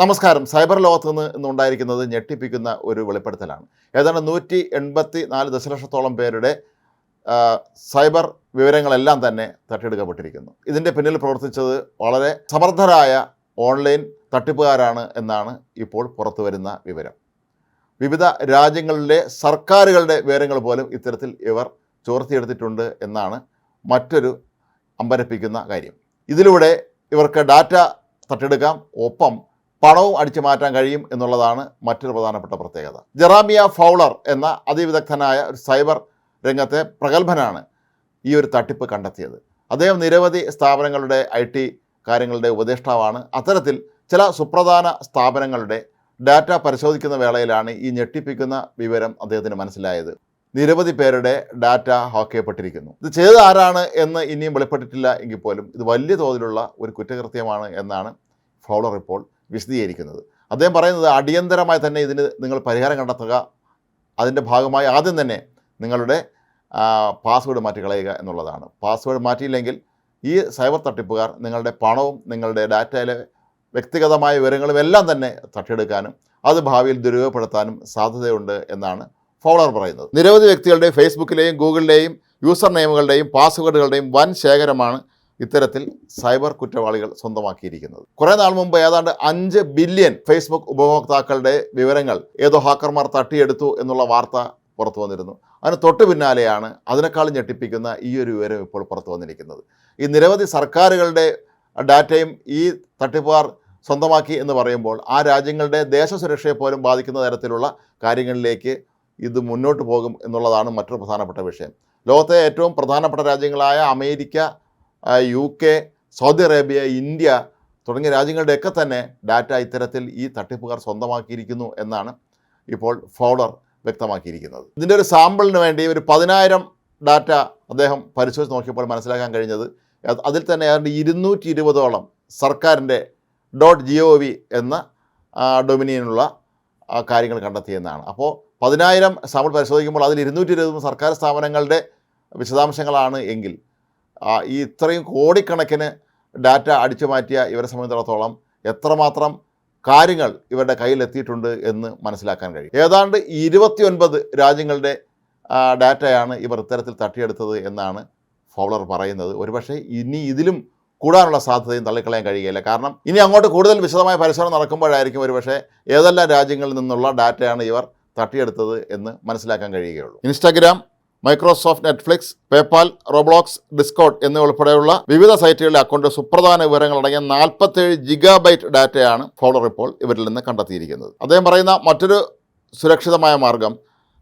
നമസ്കാരം. സൈബർ ലോകത്ത് നിന്ന് ഇന്നുണ്ടായിരിക്കുന്നത് ഞെട്ടിപ്പിക്കുന്ന ഒരു വെളിപ്പെടുത്തലാണ്. ഏതാണ്ട് നൂറ്റി എൺപത്തി നാല് ദശലക്ഷത്തോളം പേരുടെ സൈബർ വിവരങ്ങളെല്ലാം തന്നെ തട്ടിയെടുക്കപ്പെട്ടിരിക്കുന്നു. ഇതിന്റെ പിന്നിൽ പ്രവർത്തിച്ചത് വളരെ സമർത്ഥരായ ഓൺലൈൻ തട്ടിപ്പുകാരാണ് എന്നാണ് ഇപ്പോൾ പുറത്തു വരുന്ന വിവരം. വിവിധ രാജ്യങ്ങളിലെ സർക്കാരുകളുടെ വിവരങ്ങൾ പോലും ഇത്തരത്തിൽ ഇവർ ചോർത്തിയെടുത്തിട്ടുണ്ട് എന്നാണ് മറ്റൊരു അമ്പരപ്പിക്കുന്ന കാര്യം. ഇതിലൂടെ ഇവർക്ക് ഡാറ്റ തട്ടിയെടുക്കാം. ഒപ്പം പണവും അടിച്ചു മാറ്റാൻ കഴിയും എന്നുള്ളതാണ് മറ്റൊരു പ്രധാനപ്പെട്ട പ്രത്യേകത. ജെറാമിയ ഫൗളർ എന്ന അതിവിദഗ്ധനായ ഒരു സൈബർ രംഗത്തെ പ്രഗത്ഭനാണ് ഈ ഒരു തട്ടിപ്പ് കണ്ടെത്തിയത്. അദ്ദേഹം നിരവധി സ്ഥാപനങ്ങളുടെ ഐ ടി കാര്യങ്ങളുടെ ഉപദേഷ്ടാവാണ്. അത്തരത്തിൽ ചില സുപ്രധാന സ്ഥാപനങ്ങളുടെ ഡാറ്റ പരിശോധിക്കുന്ന വേളയിലാണ് ഈ ഞെട്ടിപ്പിക്കുന്ന വിവരം അദ്ദേഹത്തിന് മനസ്സിലായത്. നിരവധി പേരുടെ ഡാറ്റ ഹാക്ക് ചെയ്യപ്പെട്ടിരിക്കുന്നു ഇത് ചെയ്തത് ആരാണ് എന്ന് ഇനിയും വെളിപ്പെട്ടിട്ടില്ല എങ്കിൽ പോലും ഇത് വലിയ തോതിലുള്ള ഒരു കുറ്റകൃത്യമാണ് എന്നാണ് ഫൗളർ ഇപ്പോൾ വിശദീകരിക്കുന്നത്. അദ്ദേഹം പറയുന്നത് അടിയന്തരമായി തന്നെ ഇതിന് നിങ്ങൾ പരിഹാരം കണ്ടെത്തുക. അതിന്റെ ഭാഗമായി ആദ്യം തന്നെ നിങ്ങളുടെ പാസ്വേഡ് മാറ്റി കളയുക എന്നുള്ളതാണ്. പാസ്വേഡ് മാറ്റിയില്ലെങ്കിൽ ഈ സൈബർ തട്ടിപ്പുകാർ നിങ്ങളുടെ പണവും നിങ്ങളുടെ ഡാറ്റയിലെ വ്യക്തിഗതമായ വിവരങ്ങളും എല്ലാം തന്നെ തട്ടിയെടുക്കാനും അത് ഭാവിയിൽ ദുരുപയോഗപ്പെടുത്താനും സാധ്യതയുണ്ട് എന്നാണ് ഫൗളർ പറയുന്നത്. നിരവധി വ്യക്തികളുടെ ഫേസ്ബുക്കിലെയും ഗൂഗിളിലെയും യൂസർ നെയിമുകളുടെയും പാസ്വേഡുകളുടെയും വൻ ശേഖരമാണ് ഇത്തരത്തിൽ സൈബർ കുറ്റവാളികൾ സ്വന്തമാക്കിയിരിക്കുന്നത്. കുറേ നാൾ മുമ്പ് ഏതാണ്ട് അഞ്ച് ബില്യൺ ഫേസ്ബുക്ക് ഉപഭോക്താക്കളുടെ വിവരങ്ങൾ ഏതോ ഹാക്കർമാർ തട്ടിയെടുത്തു എന്നുള്ള വാർത്ത പുറത്തു വന്നിരുന്നു. അതിന് തൊട്ട് പിന്നാലെയാണ് അതിനേക്കാളും ഞെട്ടിപ്പിക്കുന്ന ഈ ഒരു വിവരം ഇപ്പോൾ പുറത്തു വന്നിരിക്കുന്നത്. ഈ നിരവധി സർക്കാരുകളുടെ ഡാറ്റയും ഈ തട്ടിപ്പുകാർ സ്വന്തമാക്കി എന്ന് പറയുമ്പോൾ ആ രാജ്യങ്ങളുടെ ദേശസുരക്ഷയെ പോലും ബാധിക്കുന്ന തരത്തിലുള്ള കാര്യങ്ങളിലേക്ക് ഇത് മുന്നോട്ട് പോകും എന്നുള്ളതാണ് മറ്റൊരു പ്രധാനപ്പെട്ട വിഷയം. ലോകത്തെ ഏറ്റവും പ്രധാനപ്പെട്ട രാജ്യങ്ങളായ America U K Saudi Arabia India തുടങ്ങിയ രാജ്യങ്ങളുടെയൊക്കെ തന്നെ ഡാറ്റ ഇത്തരത്തിൽ ഈ തട്ടിപ്പുകാർ സ്വന്തമാക്കിയിരിക്കുന്നു എന്നാണ് ഇപ്പോൾ ഫൗളർ വ്യക്തമാക്കിയിരിക്കുന്നത്. ഇതിന്റെ ഒരു സാമ്പിളിന് വേണ്ടി ഒരു പതിനായിരം ഡാറ്റ അദ്ദേഹം പരിശോധിച്ച് നോക്കിയപ്പോൾ മനസ്സിലാക്കാൻ കഴിഞ്ഞത്. അതിൽ തന്നെ ഏതാണ്ട് ഇരുന്നൂറ്റി ഇരുപതോളം സർക്കാരിന്റെ ഡോട്ട് ജി ഒ വി എന്ന ഡൊമിനിയനുള്ള കാര്യങ്ങൾ കണ്ടെത്തിയെന്നാണ്. അപ്പോൾ പതിനായിരം സാമ്പിൾ പരിശോധിക്കുമ്പോൾ അതിൽ ഇരുന്നൂറ്റി ഇരുപതും സർക്കാർ സ്ഥാപനങ്ങളുടെ വിശദാംശങ്ങളാണ് എങ്കിൽ ഈ ഇത്രയും കോടിക്കണക്കിന് ഡാറ്റ അടിച്ചു മാറ്റിയ ഇവരെ സംബന്ധിച്ചിടത്തോളം എത്രമാത്രം കാര്യങ്ങൾ ഇവരുടെ കയ്യിൽ എത്തിയിട്ടുണ്ട് എന്ന് മനസ്സിലാക്കാൻ കഴിയും. ഏതാണ്ട് ഇരുപത്തിയൊൻപത് രാജ്യങ്ങളുടെ ഡാറ്റയാണ് ഇവർ ഇത്തരത്തിൽ തട്ടിയെടുത്തത് എന്നാണ് ഫൗളർ പറയുന്നത്. ഒരുപക്ഷെ ഇനി ഇതിലും കൂടാനുള്ള സാധ്യതയും തള്ളിക്കളയാൻ കഴിയുകയില്ല. കാരണം ഇനി അങ്ങോട്ട് കൂടുതൽ വിശദമായ പരിശോധന നടക്കുമ്പോഴായിരിക്കും ഒരുപക്ഷെ ഏതെല്ലാം രാജ്യങ്ങളിൽ നിന്നുള്ള ഡാറ്റയാണ് ഇവർ തട്ടിയെടുത്തത് എന്ന് മനസ്സിലാക്കാൻ കഴിയുകയുള്ളൂ. Instagram Microsoft Netflix PayPal Roblox Discord എന്നിവ ഉൾപ്പെടെയുള്ള വിവിധ സൈറ്റുകളിലെ അക്കൗണ്ട് സുപ്രധാന വിവരങ്ങൾ അടങ്ങിയ നാൽപ്പത്തേഴ് ജിഗാബൈറ്റ് ഡാറ്റയാണ് ഫോളർ ഇപ്പോൾ ഇവരിൽ നിന്ന് കണ്ടെത്തിയിരിക്കുന്നത്. അദ്ദേഹം പറയുന്ന മറ്റൊരു സുരക്ഷിതമായ മാർഗം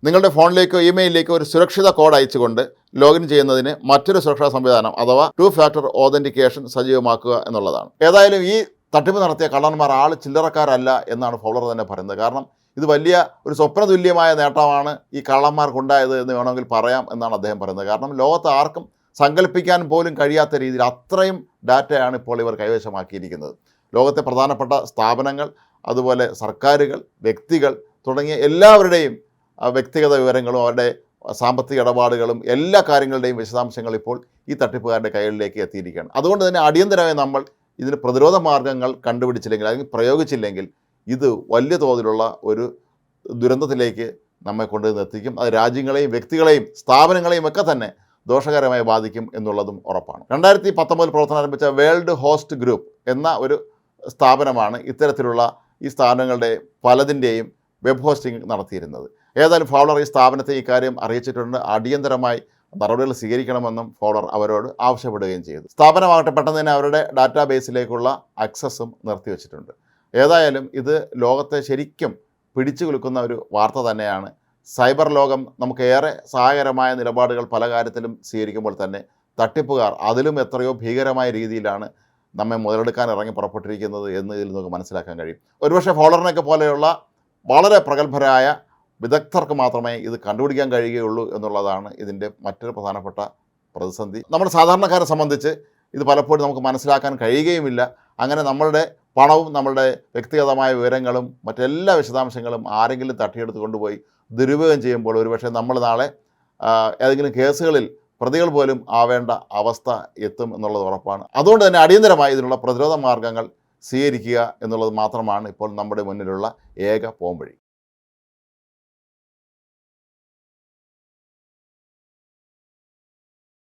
നിങ്ങളുടെ ഫോണിലേക്കോ ഇമെയിലിലേക്കോ ഒരു സുരക്ഷിത കോഡ് അയച്ചുകൊണ്ട് ലോഗിൻ ചെയ്യുന്നതിന് മറ്റൊരു സുരക്ഷാ സംവിധാനം അഥവാ ടു ഫാക്ടർ ഓതന്റിക്കേഷൻ സജീവമാക്കുക എന്നുള്ളതാണ്. ഏതായാലും ഈ തട്ടിപ്പ് നടത്തിയ കള്ളന്മാർ ആൾ ചില്ലറക്കാരല്ല എന്നാണ് ഫോളർ തന്നെ പറയുന്നത്. കാരണം ഇത് വലിയ ഒരു സ്വപ്ന തുല്യമായ നേട്ടമാണ് ഈ കള്ളന്മാർക്കുണ്ടായത് എന്ന് വേണമെങ്കിൽ പറയാം എന്നാണ് അദ്ദേഹം പറയുന്നത്. കാരണം ലോകത്ത് ആർക്കും സങ്കല്പിക്കാൻ പോലും കഴിയാത്ത രീതിയിൽ അത്രയും ഡാറ്റയാണ് ഇപ്പോൾ ഇവർ കൈവശമാക്കിയിരിക്കുന്നത്. ലോകത്തെ പ്രധാനപ്പെട്ട സ്ഥാപനങ്ങൾ അതുപോലെ സർക്കാരുകൾ വ്യക്തികൾ തുടങ്ങിയ എല്ലാവരുടെയും വ്യക്തിഗത വിവരങ്ങളും അവരുടെ സാമ്പത്തിക ഇടപാടുകളും എല്ലാ കാര്യങ്ങളുടെയും വിശദാംശങ്ങൾ ഇപ്പോൾ ഈ തട്ടിപ്പുകാരുടെ കൈകളിലേക്ക് എത്തിയിരിക്കുകയാണ്. അതുകൊണ്ട് തന്നെ അടിയന്തരമായി നമ്മൾ ഇതിന് പ്രതിരോധ മാർഗങ്ങൾ കണ്ടുപിടിച്ചില്ലെങ്കിൽ അല്ലെങ്കിൽ പ്രയോഗിച്ചില്ലെങ്കിൽ ഇത് വലിയ തോതിലുള്ള ഒരു ദുരന്തത്തിലേക്ക് നമ്മെ കൊണ്ടുവന്ന് എത്തിക്കും. അത് രാജ്യങ്ങളെയും വ്യക്തികളെയും സ്ഥാപനങ്ങളെയും ഒക്കെ തന്നെ ദോഷകരമായി ബാധിക്കും എന്നുള്ളതും ഉറപ്പാണ്. രണ്ടായിരത്തി പത്തൊമ്പതിൽ പ്രവർത്തനം ആരംഭിച്ച വേൾഡ് ഹോസ്റ്റ് ഗ്രൂപ്പ് എന്ന ഒരു സ്ഥാപനമാണ് ഇത്തരത്തിലുള്ള ഈ സ്ഥാപനങ്ങളുടെ പലതിന്റെയും വെബ് ഹോസ്റ്റിംഗ് നടത്തിയിരുന്നത്. ഏതായാലും ഫൗളർ ഈ സ്ഥാപനത്തെ ഇക്കാര്യം അറിയിച്ചിട്ടുണ്ട്. അടിയന്തരമായി നടപടികൾ സ്വീകരിക്കണമെന്നും ഫോളർ അവരോട് ആവശ്യപ്പെടുകയും ചെയ്തു. സ്ഥാപനമാകട്ടെ പെട്ടെന്ന് തന്നെ അവരുടെ ഡാറ്റാബേസിലേക്കുള്ള ആക്സസും നിർത്തിവെച്ചിട്ടുണ്ട്. ഏതായാലും ഇത് ലോകത്തെ ശരിക്കും പിടിച്ചു കുലുക്കുന്ന ഒരു വാർത്ത തന്നെയാണ്. സൈബർ ലോകം നമുക്ക് ഏറെ സഹായകരമായ നിലപാടുകൾ പല കാര്യത്തിലും സ്വീകരിക്കുമ്പോൾ തന്നെ തട്ടിപ്പുകാർ അതിലും എത്രയോ ഭീകരമായ രീതിയിലാണ് നമ്മെ മുതലെടുക്കാൻ ഇറങ്ങി പുറപ്പെട്ടിരിക്കുന്നത് എന്ന് ഇതിൽ നമുക്ക് മനസ്സിലാക്കാൻ കഴിയും. ഒരുപക്ഷെ ഫോളറിനൊക്കെ പോലെയുള്ള വളരെ പ്രഗത്ഭരായ വിദഗ്ധർക്ക് മാത്രമേ ഇത് കണ്ടുപിടിക്കാൻ കഴിയുകയുള്ളൂ എന്നുള്ളതാണ് ഇതിന്റെ മറ്റൊരു പ്രധാനപ്പെട്ട പ്രതിസന്ധി. നമ്മുടെ സാധാരണക്കാരെ സംബന്ധിച്ച് ഇത് പലപ്പോഴും നമുക്ക് മനസ്സിലാക്കാൻ കഴിയുകയുമില്ല. അങ്ങനെ നമ്മളുടെ പണവും നമ്മളുടെ വ്യക്തിഗതമായ വിവരങ്ങളും മറ്റെല്ലാ വിശദാംശങ്ങളും ആരെങ്കിലും തട്ടിയെടുത്ത് കൊണ്ടുപോയി ദുരുപയോഗം ചെയ്യുമ്പോൾ ഒരുപക്ഷെ നമ്മൾ നാളെ ഏതെങ്കിലും കേസുകളിൽ പ്രതികൾ പോലും ആവേണ്ട അവസ്ഥ എത്തും എന്നുള്ളത് ഉറപ്പാണ്. അതുകൊണ്ട് തന്നെ അടിയന്തരമായി ഇതിനുള്ള പ്രതിരോധ മാർഗങ്ങൾ സ്വീകരിക്കുക എന്നുള്ളത് മാത്രമാണ് ഇപ്പോൾ നമ്മുടെ മുന്നിലുള്ള ഏക പോംവഴി.